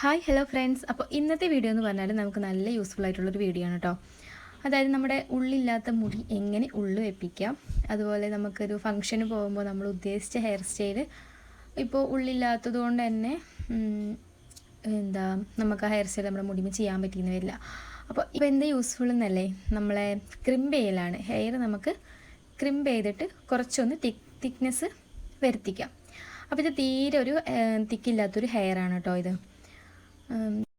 Hi hello friends അപ്പോൾ ഇന്നത്തെ video എന്ന് പറഞ്ഞാൽ നമുക്ക് നല്ല യൂസ്ഫുൾ ആയിട്ടുള്ളൊരു വീഡിയോ ആണ് കേട്ടോ അതായത് നമ്മുടെ ഉള്ളില്ലാത്ത മുടി എങ്ങനെ ഉള്ളു വെപ്പിക്കാം. അതുപോലെ നമുക്കൊരു ഫംഗ്ഷന് പോകുമ്പോൾ നമ്മൾ ഉദ്ദേശിച്ച ഹെയർ സ്റ്റൈൽ ഇപ്പോൾ ഉള്ളില്ലാത്തത് കൊണ്ട് തന്നെ എന്താ നമുക്ക് ആ ഹെയർ സ്റ്റൈൽ നമ്മുടെ മുടിമ ചെയ്യാൻ പറ്റിയെന്ന് വരില്ല. അപ്പോൾ ഇപ്പോൾ എന്ത് യൂസ്ഫുൾ എന്നല്ലേ? നമ്മളെ ക്രിംബ് ചെയ്യലാണ്. ഹെയർ നമുക്ക് ക്രിംബ് ചെയ്തിട്ട് കുറച്ചൊന്ന് തിക് തിക്നെസ് വരുത്തിക്കാം. അപ്പോൾ ഇത് തീരെ ഒരു തിക്കില്ലാത്തൊരു ഹെയർ ആണ് കേട്ടോ ഇത്. um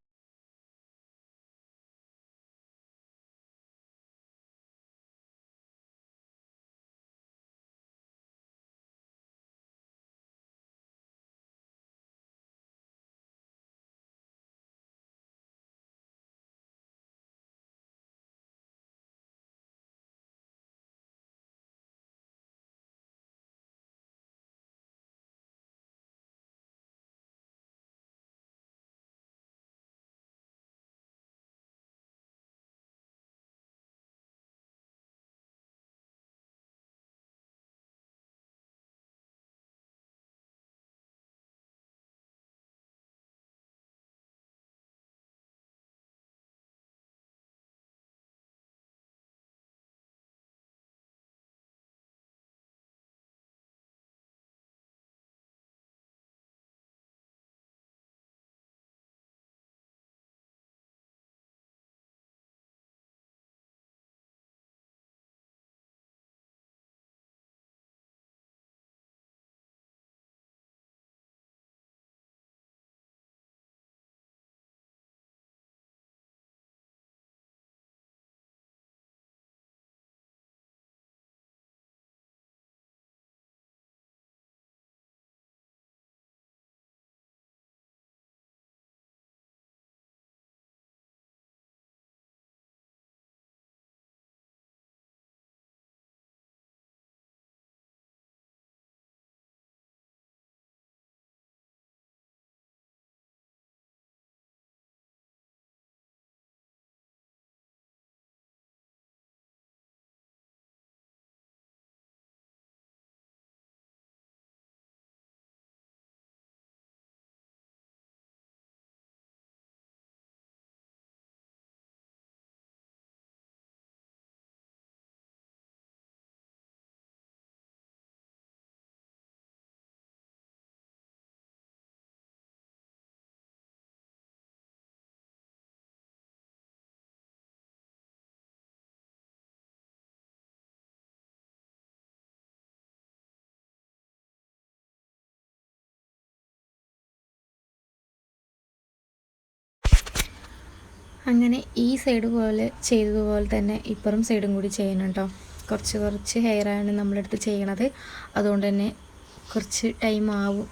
അങ്ങനെ ഈ സൈഡ് പോലെ ചെയ്തതുപോലെ തന്നെ ഇപ്പുറം സൈഡും കൂടി ചെയ്യണം കേട്ടോ കുറച്ച് കുറച്ച് ഹെയറാണ് നമ്മളെടുത്ത് ചെയ്യണത്. അതുകൊണ്ട് തന്നെ കുറച്ച് ടൈം ആവും.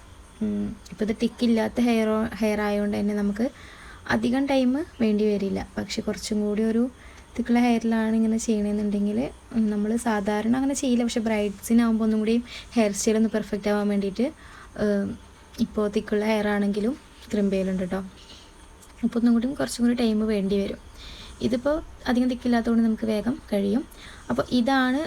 ഇപ്പോൾ ഇത് ടിക്കില്ലാത്ത ഹെയർ ഹെയർ ആയതുകൊണ്ട് തന്നെ നമുക്ക് അധികം ടൈം വേണ്ടി വരില്ല. പക്ഷെ കുറച്ചും കൂടി ഒരു തിക്കുള്ള ഹെയറിലാണ് ഇങ്ങനെ ചെയ്യണമെന്നുണ്ടെങ്കിൽ നമ്മൾ സാധാരണ അങ്ങനെ ചെയ്യില്ല. പക്ഷെ ബ്രൈഡ്സിനാകുമ്പോൾ ഒന്നും കൂടി ഹെയർ സ്റ്റൈൽ ഒന്ന് പെർഫെക്റ്റ് ആവാൻ വേണ്ടിയിട്ട് ഇപ്പോൾ തിക്കുള്ള ഹെയർ ആണെങ്കിലും ക്രിമ്പയിലുണ്ട് കേട്ടോ അപ്പോൾ ഒന്നും കൂടി കുറച്ചും കൂടി ടൈം വേണ്ടി വരും. ഇതിപ്പോൾ അധികം തിക്കില്ലാത്തതുകൊണ്ട് നമുക്ക് വേഗം കഴിയും. അപ്പോൾ ഇതാണ്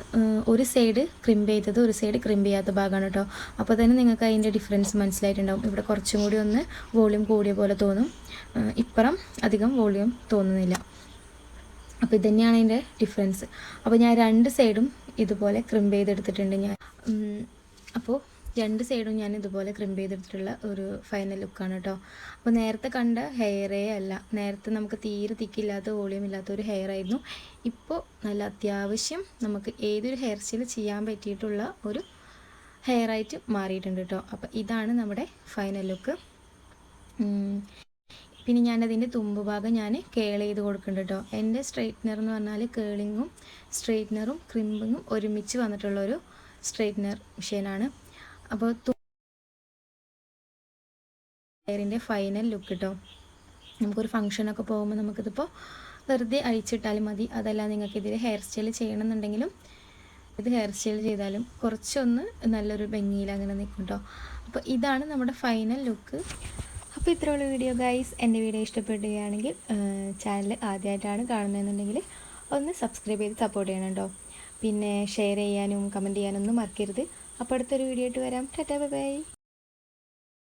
ഒരു സൈഡ് ക്രിമ്പ് ചെയ്തത്. ഒരു സൈഡ് ക്രിമ്പ് ചെയ്യാത്ത ഭാഗമാണ് കേട്ടോ അപ്പോൾ തന്നെ നിങ്ങൾക്ക് അതിന്റെ ഡിഫറൻസ് മനസ്സിലായിട്ടുണ്ടാവും. ഇവിടെ കുറച്ചും കൂടി ഒന്ന് വോളിയം കൂടിയ പോലെ തോന്നും. ഇപ്പുറം അധികം വോളിയം തോന്നുന്നില്ല. അപ്പോൾ ഇതുതന്നെയാണ് അതിന്റെ ഡിഫറൻസ് അപ്പോൾ ഞാൻ രണ്ട് സൈഡും ഇതുപോലെ ക്രിമ്പ് ചെയ്തെടുത്തിട്ടുണ്ട് ഞാൻ. അപ്പോൾ രണ്ട് സൈഡും ഞാൻ ഇതുപോലെ ക്രിം ചെയ്തെടുത്തിട്ടുള്ള ഒരു ഫൈനൽ ലുക്കാണ് കേട്ടോ അപ്പോൾ നേരത്തെ കണ്ട ഹെയറേ അല്ല. നേരത്തെ നമുക്ക് തീരെ തിക്കില്ലാത്ത വോളിയം ഇല്ലാത്ത ഒരു ഹെയർ ആയിരുന്നു. ഇപ്പോൾ നല്ല അത്യാവശ്യം നമുക്ക് ഏതൊരു ഹെയർ സ്റ്റൈൽ ചെയ്യാൻ പറ്റിയിട്ടുള്ള ഒരു ഹെയർ ആയിട്ട് മാറിയിട്ടുണ്ട് കേട്ടോ അപ്പോൾ ഇതാണ് നമ്മുടെ ഫൈനൽ ലുക്ക് പിന്നെ ഞാനതിന്റെ തുമ്പ് ഭാഗം ഞാൻ കേൾ ചെയ്ത് കൊടുക്കുന്നുണ്ട് കേട്ടോ എന്റെ സ്ട്രെയിറ്റ്നർ എന്ന് പറഞ്ഞാൽ കേളിങ്ങും സ്ട്രെയിറ്റ്നറും ക്രിമ്പിങ്ങും ഒരുമിച്ച് വന്നിട്ടുള്ളൊരു സ്ട്രെയിറ്റ്നർ മെഷീനാണ് അപ്പോൾ ഹെയറിന്റെ ഫൈനൽ ലുക്ക് കേട്ടോ നമുക്കൊരു ഫംഗ്ഷനൊക്കെ പോകുമ്പോൾ നമുക്കിതിപ്പോൾ വെറുതെ അഴിച്ചിട്ടാലും മതി. അതല്ല നിങ്ങൾക്ക് ഇതിൽ ഹെയർ സ്റ്റൈൽ ചെയ്യണമെന്നുണ്ടെങ്കിലും ഇത് ഹെയർ സ്റ്റൈൽ ചെയ്താലും കുറച്ചൊന്ന് നല്ലൊരു ഭംഗിയിൽ അങ്ങനെ നിൽക്കും കേട്ടോ അപ്പോൾ ഇതാണ് നമ്മുടെ ഫൈനൽ ലുക്ക് അപ്പോൾ ഇത്രയുള്ള വീഡിയോ ഗൈസ് എന്റെ വീഡിയോ ഇഷ്ടപ്പെടുകയാണെങ്കിൽ ചാനൽ ആദ്യമായിട്ടാണ് കാണുന്നതെന്നുണ്ടെങ്കിൽ ഒന്ന് സബ്സ്ക്രൈബ് ചെയ്ത് സപ്പോർട്ട് ചെയ്യണം കേട്ടോ പിന്നെ ഷെയർ ചെയ്യാനും കമന്റ് ചെയ്യാനൊന്നും മറക്കരുത്. അപ്പോൾ അടുത്തൊരു വീഡിയോ ആയിട്ട് വരാം. Tata bye